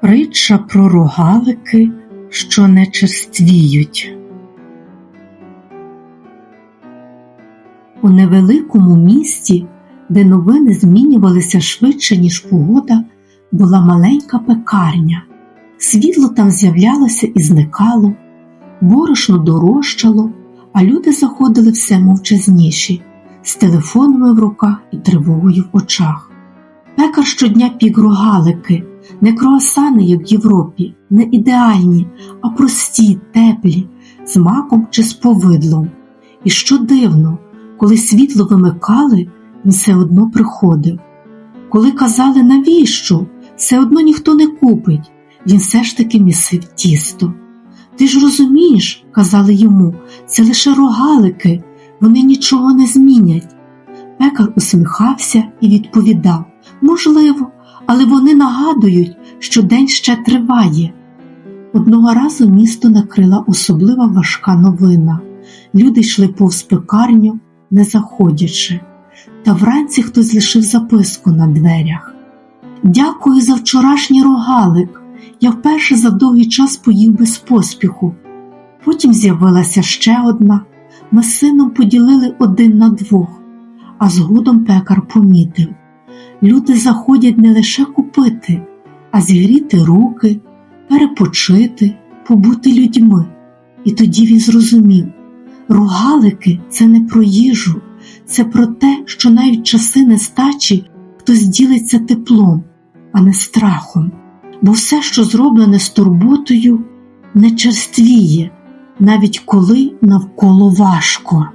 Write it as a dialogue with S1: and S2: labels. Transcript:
S1: Притча про рогалики, що не черствіють. У невеликому місті, де новини змінювалися швидше, ніж погода, була маленька пекарня. Світло там з'являлося і зникало, борошно дорожчало, а люди заходили все мовчазніші, з телефонами в руках і тривогою в очах. Пекар щодня пік рогалики, не круасани, як в Європі, не ідеальні, а прості, теплі, з маком чи з повидлом. І що дивно, коли світло вимикали, він все одно приходив. Коли казали, навіщо, все одно ніхто не купить, він все ж таки місив тісто. Ти ж розумієш, казали йому, це лише рогалики, вони нічого не змінять. Пекар усміхався і відповідав можливо, але вони нагадують, що день ще триває. Одного разу місто накрила особлива важка новина. Люди йшли повз пекарню, не заходячи, та вранці хтось лишив записку на дверях. Дякую за вчорашній рогалик. Я вперше за довгий час поїв без поспіху. Потім з'явилася ще одна. Ми з сином поділили один на двох, а згодом пекар помітив. Люди заходять не лише купити, а зігріти руки, перепочити, побути людьми. І тоді він зрозумів рогалики це не про їжу, це про те, що навіть часи нестачі хтось ділиться теплом, а не страхом. Бо все, що зроблене з турботою, не черствіє, навіть коли навколо важко.